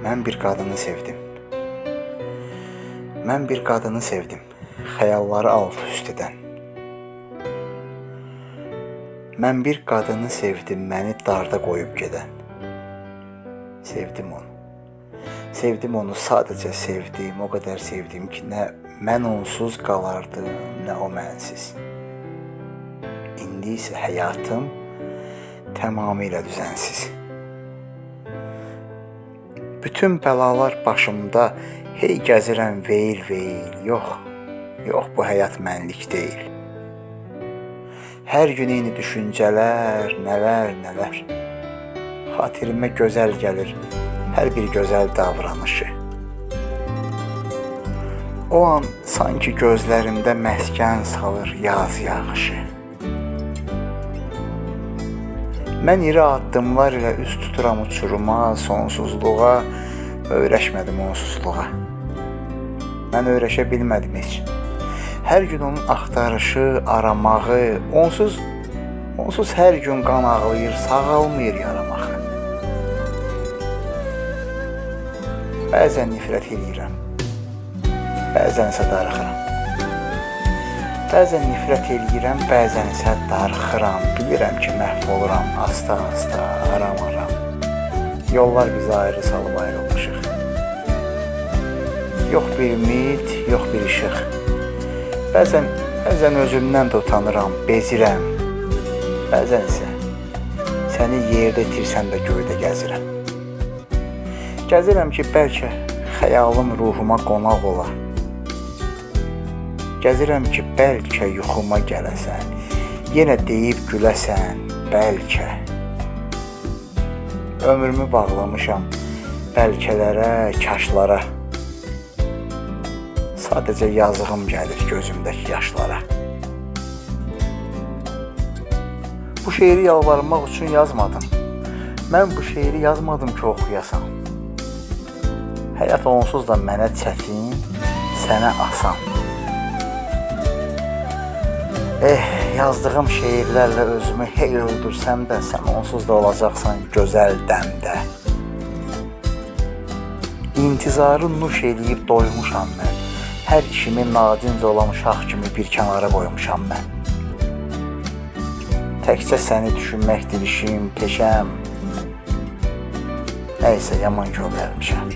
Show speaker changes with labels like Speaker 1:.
Speaker 1: Mən bir qadını sevdim. Mən bir qadını sevdim. Xəyalları alt üst edən. Mən bir qadını sevdim, məni darda qoyub gedən. Sevdim onu. Sevdim onu, sadəcə sevdim, o qədər sevdim ki, nə mən onsuz qalardım, nə o mənsiz. İndi isə həyatım tamamilə düzənsiz. Bütün bəlalar başımda, hey gəzirəm veyil veyil. Yox, yox bu həyat mənlik deyil. Hər gün eyni düşüncələr, nələr, nələr. Xatirimə gözəl gəlir hər bir gözəl davranışı. O an sanki gözlərimdə məskən salır yaz yağışı. Mən iri addımlar ilə üz tuturam uçuruma, sonsuzluğa, öyrəşmədim onsuzluğa. Mən öyrəşə bilmədim heç. Hər gün onun axtarışı, aramağı, onsuz onsuz hər gün qan ağlayır, sağalmır yaramağı. Bəzən nifrət eləyirəm. Bəzən isə darıxıram. Bəzən nifrət eləyirəm, bəzən isə darıxıram. Bilirəm ki, məhv oluram asta-asta, aram-aram. Yollar bizi ayrı salıb ayrılmışıq. Yox bir ümid, yox bir işıq. Bəzən, bəzən özümdən də utanıram, bezirəm. Bəzən isə səni yerdə itirsəm də göydə gəzirəm. Gəzirəm ki, bəlkə xəyalım ruhuma qonaq ola. Gəzirəm ki, bəlkə yuxuma gələsən. Yenə deyib güləsən, bəlkə. Ömrümü bağlamışam bəlkələrə, kaşlara. Sadəcə yazığım gəlir gözümdəki yaşlara. Bu şeiri yalvarmaq üçün yazmadım. Mən bu şeiri yazmadım ki, oxuyasan. Həyat onsuz da mənə çətin, sənə asan. Eh, yazdığım şeirlərlə özümü hey öldürsəm də, sən onsuz da olacaqsan gözəl dəmdə. İntizarı nuş eləyib doymuşam mən. Hər işimi nadincə olan uşaq kimi bir kənara qoymuşam mən. Təkcə səni düşünməkdir işim, peşəm. Nəysə yaman yol gəlmişəm.